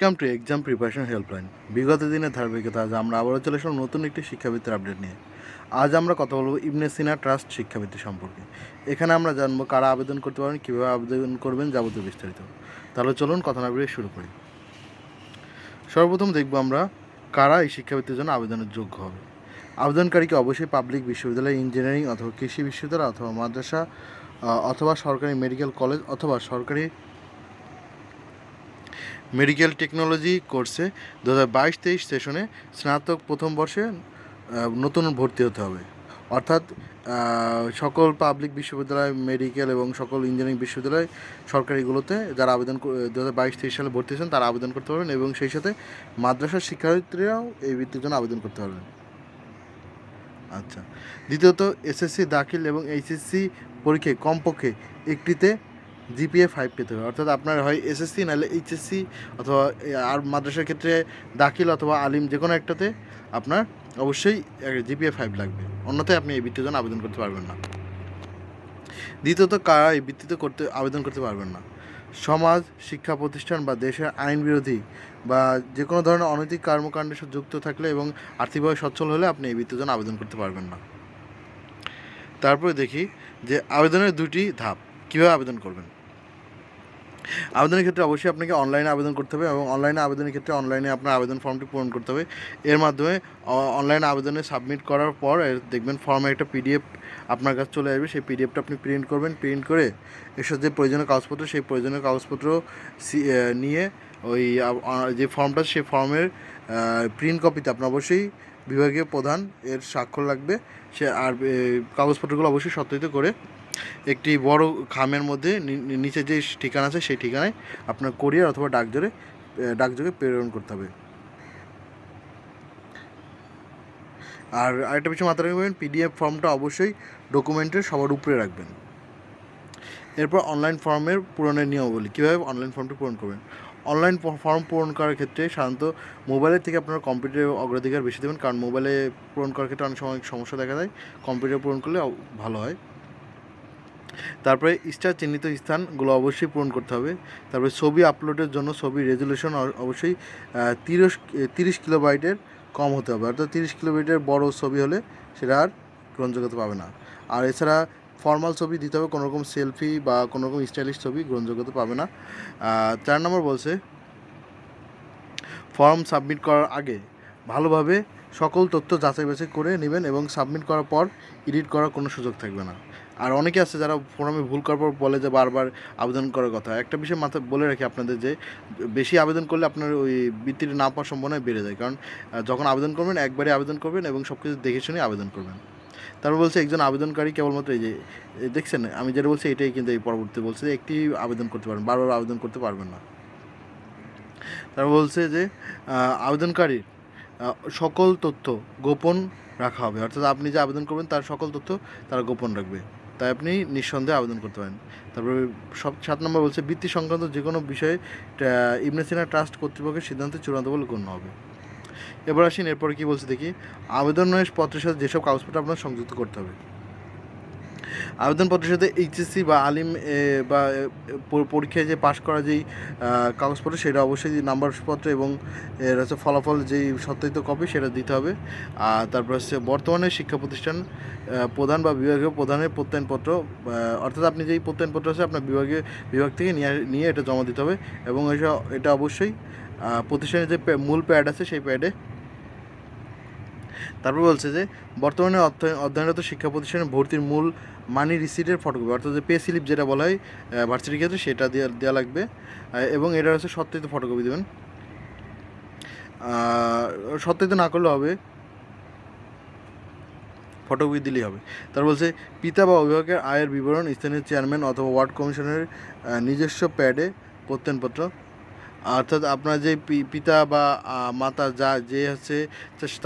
Welcome to exam preparation helpline বিগত দিনের ধারাবাহিকতা, আজ আমরা আবারও চলে এসলাম নতুন একটি শিক্ষাবৃত্তির আপডেট নিয়ে। আজ আমরা কথা বলব ইবনে সিনা ট্রাস্ট শিক্ষাবৃত্তি সম্পর্কে। এখানে আমরা জানব কারা আবেদন করতে পারেন কীভাবে আবেদন করবেন যাবতীয় বিস্তারিত। তাহলে চলুন কথা না বেরিয়ে শুরু করি। সর্বপ্রথম দেখব আমরা কারা এই শিক্ষাবৃত্তির জন্য আবেদনের যোগ্য হবে। আবেদনকারীকে অবশ্যই পাবলিক বিশ্ববিদ্যালয় ইঞ্জিনিয়ারিং অথবা কৃষি বিশ্ববিদ্যালয় অথবা মাদ্রাসা অথবা সরকারি মেডিকেল কলেজ অথবা সরকারি মেডিকেল টেকনোলজি কোর্সে দু হাজার বাইশ তেইশ সেশনে স্নাতক প্রথম বর্ষে নতুন ভর্তি হতে হবে। অর্থাৎ সকল পাবলিক বিশ্ববিদ্যালয় মেডিকেল এবং সকল ইঞ্জিনিয়ারিং বিশ্ববিদ্যালয় সরকারিগুলোতে যারা আবেদন দু হাজার বাইশ তেইশ সালে ভর্তি হয়েছেন, তারা আবেদন করতে পারবেন এবং সেই সাথে মাদ্রাসার শিক্ষার্থীরাও এই বৃত্তির জন্য আবেদন করতে পারবেন। আচ্ছা। দ্বিতীয়ত, এসএসসি দাখিল এবং এইচএসসি পরীক্ষায় কমপক্ষে একটিতে জিপিএ ফাইভ পেতে হবে। অর্থাৎ আপনার হয় এসএসসি, নাহলে এইচএসসি অথবা আর মাদ্রাসার ক্ষেত্রে দাখিল অথবা আলিম যে কোনো একটাতে আপনার অবশ্যই জিপিএ ফাইভ লাগবে। অন্যথায় আপনি এই বৃত্তির জন্য আবেদন করতে পারবেন না। দ্বিতীয়ত, কারা এই বৃত্তিতে করতে, আবেদন করতে পারবেন না? সমাজ, শিক্ষা প্রতিষ্ঠান বা দেশের আইন বিরোধী বা যে কোনো ধরনের অনৈতিক কর্মকাণ্ডের সাথে যুক্ত থাকলে এবং আর্থিকভাবে সচ্ছল হলে আপনি এই বৃত্তির জন্য আবেদন করতে পারবেন না। তারপরে দেখি যে আবেদনের দুটি ধাপ, কীভাবে আবেদন করবেন? আবেদনের ক্ষেত্রে অবশ্যই আপনাকে অনলাইনে আবেদন করতে হবে এবং অনলাইনে আবেদনের ক্ষেত্রে অনলাইনে আপনার আবেদন ফর্মটি পূরণ করতে হবে। এর মাধ্যমে অনলাইনে আবেদনে সাবমিট করার পর দেখবেন ফর্মে একটা পিডিএফ আপনার কাছে চলে আসবে। সেই পিডিএফটা আপনি প্রিন্ট করবেন। প্রিন্ট করে এর সাথে যে প্রয়োজনীয় কাগজপত্র, সেই প্রয়োজনীয় কাগজপত্র নিয়ে ওই যে ফর্মটা সেই ফর্মের প্রিন্ট কপিতে আপনার অবশ্যই বিভাগীয় প্রধান এর স্বাক্ষর লাগবে। সে আর কাগজপত্রগুলো অবশ্যই সত্যায়িত করে একটি বড় খামের মধ্যে নিচে যে ঠিকানা আছে সেই ঠিকানায় আপনার কোরিয়ার অথবা এ, ডাকযোগে প্রেরণ করতে হবে। আর আরেকটা বিষয় মাথায় রাখবেন পিডিএফ ফর্মটা অবশ্যই ডকুমেন্টের সবার উপরে রাখবেন। এরপর অনলাইন ফর্মের পূরণের নিয়মাবলী। কীভাবে অনলাইন ফর্মটি পূরণ করবেন? অনলাইন ফর্ম পূরণ করার ক্ষেত্রে সাধারণত মোবাইলের থেকে আপনারা কম্পিউটারে অগ্রাধিকার বেশি দেবেন কারণ মোবাইলে পূরণ করার ক্ষেত্রে অনেক সময় সমস্যা দেখা যায় কম্পিউটার পূরণ করলে ভালো হয়। তারপরে স্টার চিহ্নিত স্থানগুলো অবশ্যই পূরণ করতে হবে। তারপরে ছবি আপলোডের জন্য ছবি রেজুলেশন অবশ্যই তিরিশ তিরিশ কিলোবাইটের কম হতে হবে। অর্থাৎ তিরিশ কিলোবাইটের বড় ছবি হলে সেটা আর গ্রহণযোগ্যতা পাবে না। আর এছাড়া ফর্মাল ছবি দিতে হবে কোনো রকম সেলফি বা কোনো রকম স্টাইলিশ ছবি গ্রহণযোগ্যতা পাবে না। চার নম্বর বলছে ফর্ম সাবমিট করার আগে ভালোভাবে সকল তথ্য যাচাই বাছাই করে নেবেন এবং সাবমিট করার পর এডিট করার কোনো সুযোগ থাকবে না। আর অনেকে আছে যারা ফর্মে ভুল করার পর বলে যে বারবার আবেদন করার কথা। একটা বিষয় মাথায় বলে রাখি আপনাদের যে, বেশি আবেদন করলে আপনার ওই বৃত্তির না পাওয়ার সম্ভাবনা বেড়ে যায়। কারণ যখন আবেদন করবেন একবারে আবেদন করবেন এবং সব কিছু দেখে শুনে আবেদন করবেন। তারপর বলছে, একজন আবেদনকারী কেবলমাত্র এই যে দেখছেন, আমি যেটা বলছি, এটাই কিন্তু এই পরবর্তী বলছে যে, একটি আবেদন করতে পারবেন, বারবার আবেদন করতে পারবেন না। তারপর বলছে যে আবেদনকারীর সকল তথ্য গোপন রাখা হবে। অর্থাৎ আপনি যে আবেদন করবেন, তার সকল তথ্য তারা গোপন রাখবে। তাই আপনি নিঃসন্দেহে আবেদন করতে পারেন। তারপরে সব সাত নম্বর বলছে, বৃত্তি সংক্রান্ত যে কোনো বিষয়ে ইবনে সিনা ট্রাস্ট কর্তৃপক্ষের সিদ্ধান্তে চূড়ান্ত বলে গণ্য হবে। এবার আসেন, এরপর কী বলছে দেখি? আবেদন আবেদনের পত্রের সাথে যেসব কাগজপত্র আপনার সংযুক্ত করতে হবে। আবেদনপত্রের সাথে এইচএসসি বা আলিম বা পরীক্ষায় যে পাশ করা যেই কাগজপত্র, সেটা অবশ্যই নাম্বারপত্র এবং হচ্ছে ফলাফল যেই সত্যায়িত কপি, সেটা দিতে হবে। আর তারপর হচ্ছে বর্তমানে শিক্ষা প্রতিষ্ঠান প্রধান বা বিভাগীয় প্রধানের প্রত্যয়নপত্র অর্থাৎ আপনি যেই প্রত্যয়নপত্র আছে, আপনার বিভাগীয় বিভাগ থেকে নিয়ে নিয়ে এটা জমা দিতে হবে এবং এটা অবশ্যই প্রতিষ্ঠানের যে মূল প্যাড আছে, সেই প্যাডে তারপর বলছে যে, বর্তমানে অধ্যয়ন অধ্যয়নরত শিক্ষা প্রতিষ্ঠানে ভর্তির মূল মানি রিসিটের ফটোকপি, অর্থাৎ যে পে স্লিপ যেটা বলা হয় ভার্সিটির ক্ষেত্রে সেটা দেওয়া দেওয়া লাগবে। এবং এটা হচ্ছে সত্যায়িত ফটোকপি দেবেন। সত্যায়িত না করলে হবে। ফটোকপি দিলেই হবে। তার বলছে, পিতা বা অভিভাবকের আয়ের বিবরণ স্থানীয় চেয়ারম্যান অথবা ওয়ার্ড কমিশনের নিজস্ব প্যাডে প্রত্যয়নপত্র অর্থাৎ আপনার যে পিতা বা মাতা যা, যে হচ্ছে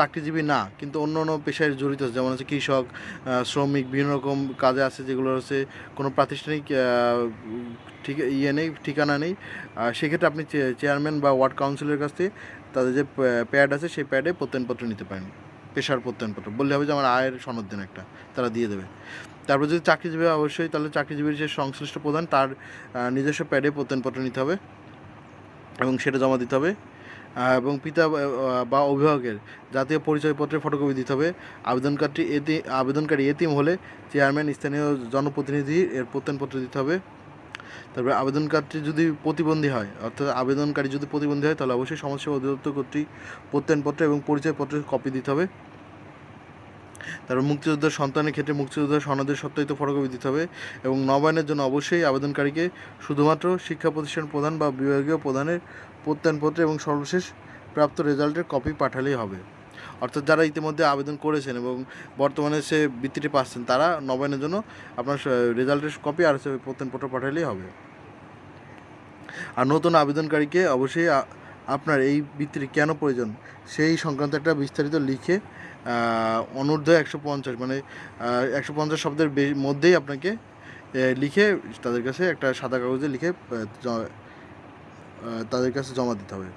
চাকরিজীবী না, কিন্তু অন্য অন্য পেশায় জড়িত আছে যেমন হচ্ছে কৃষক শ্রমিক, বিভিন্ন রকম কাজে আছে যেগুলো হচ্ছে কোনো প্রাতিষ্ঠানিক ঠিক ইয়ে নেই, ঠিকানা নেই। সেক্ষেত্রে আপনি চেয়ারম্যান বা ওয়ার্ড কাউন্সিলের কাছ থেকে তাদের যে প্যাড আছে সেই প্যাডে প্রত্যয়নপত্র নিতে পারেন, পেশার প্রত্যয়নপত্র। বললে হবে যে আমার আয়ের সনদ দেন একটা, তারা দিয়ে দেবে। তারপর যদি চাকরিজীবী অবশ্যই তাহলে চাকরিজীবীর যে সংশ্লিষ্ট প্রধান, তার নিজস্ব প্যাডে প্রত্যয়নপত্র নিতে হবে। এবং সেটা জমা দিতে হবে। এবং পিতা বা- অভিভাবকের জাতীয় পরিচয়পত্রের ফটোকপি দিতে হবে। আবেদনকারী এতি, আবেদনকারী এতিম হলে চেয়ারম্যান স্থানীয় জনপ্রতিনিধি এর প্রত্যয়নপত্র দিতে হবে। তারপরে আবেদনকারী যদি প্রতিবন্ধী হয়, অর্থাৎ আবেদনকারী যদি প্রতিবন্ধী হয়, তাহলে অবশ্যই সমাজসেবা অধিদপ্তর কর্তৃক প্রত্যয়নপত্র এবং পরিচয়পত্রের কপি দিতে হবে। তারপর মুক্তিযোদ্ধার সন্তানের ক্ষেত্রে মুক্তিযোদ্ধার সনদের সত্যায়িত ফটোকপি দিতে হবে এবং নবায়নের জন্য অবশ্যই আবেদনকারীকে শুধুমাত্র শিক্ষা প্রতিষ্ঠান প্রধান বা বিভাগীয় প্রধানের প্রত্যয়নপত্র এবং সর্বশেষ প্রাপ্ত রেজাল্টের কপি পাঠালেই হবে। অর্থাৎ যারা ইতিমধ্যে আবেদন করেছেন এবং বর্তমানে সে বৃত্তিটি পাচ্ছেন, তারা নবায়নের জন্য আপনার রেজাল্টের কপি আর হচ্ছে প্রত্যয়নপত্র পাঠালেই হবে। আর নতুন আবেদনকারীকে অবশ্যই আপনার এই বৃত্তির কেন প্রয়োজন? সেই সংক্রান্ত একটা বিস্তারিত লিখে অনূর্ধ্ব একশো পঞ্চাশ মানে একশো পঞ্চাশ শব্দের মধ্যেই আপনাকে লিখে তাদের কাছে একটা সাদা কাগজে লিখে তাদের কাছে জমা দিতে হবে।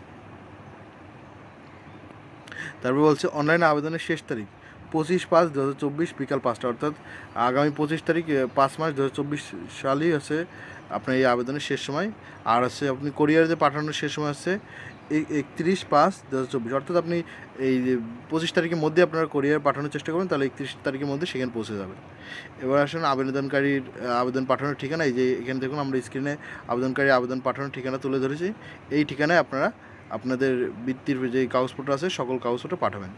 তারপর বলছে, অনলাইনে আবেদনের শেষ তারিখ। পঁচিশ পাঁচ দু হাজার চব্বিশ বিকাল পাঁচটা, অর্থাৎ আগামী পঁচিশ তারিখ পাঁচ মাস দু হাজার চব্বিশ সালই হচ্ছে আপনার এই আবেদনের শেষ সময়। আর হচ্ছে আপনি কোরিয়ারে যে পাঠানোর শেষ সময় এই একত্রিশ পাঁচ দু হাজার চব্বিশ। অর্থাৎ আপনি এই পঁচিশ তারিখের মধ্যে আপনার কোরিয়ার পাঠানোর চেষ্টা করবেন, তাহলে একত্রিশ তারিখের মধ্যে সেখানে পৌঁছে যাবে এবার আসুন আবেদনকারীর আবেদন পাঠানোর ঠিকানা। এই যে এখানে দেখুন আমরা স্ক্রিনে আবেদনকারী আবেদন পাঠানোর ঠিকানা তুলে ধরেছি। এই ঠিকানায় আপনারা আপনাদের বৃত্তির যে কাগজপত্র আছে, সকল কাগজপত্র পাঠাবেন।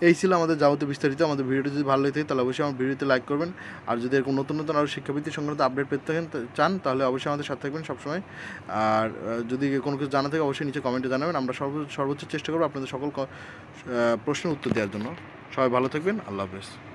এই ছিল আমাদের যাবতীয় বিস্তারিত, আমাদের ভিডিওটি যদি ভালো লাগে থাকে তাহলে অবশ্যই আমার ভিডিওতে লাইক করবেন। আর যদি এরকম নতুন নতুন আরও শিক্ষাবৃত্তি সংক্রান্ত আপডেট পেতে থাকেন চান, তাহলে অবশ্যই আমাদের সাথে থাকবেন সবসময়। আর যদি কোনো কিছু জানা থাকে অবশ্যই নিচে কমেন্টে জানাবেন। আমরা সর্ব- সর্বোচ্চ চেষ্টা করব আপনাদের সকল প্রশ্নের উত্তর দেওয়ার জন্য। সবাই ভালো থাকবেন, আল্লাহ হাফেজ।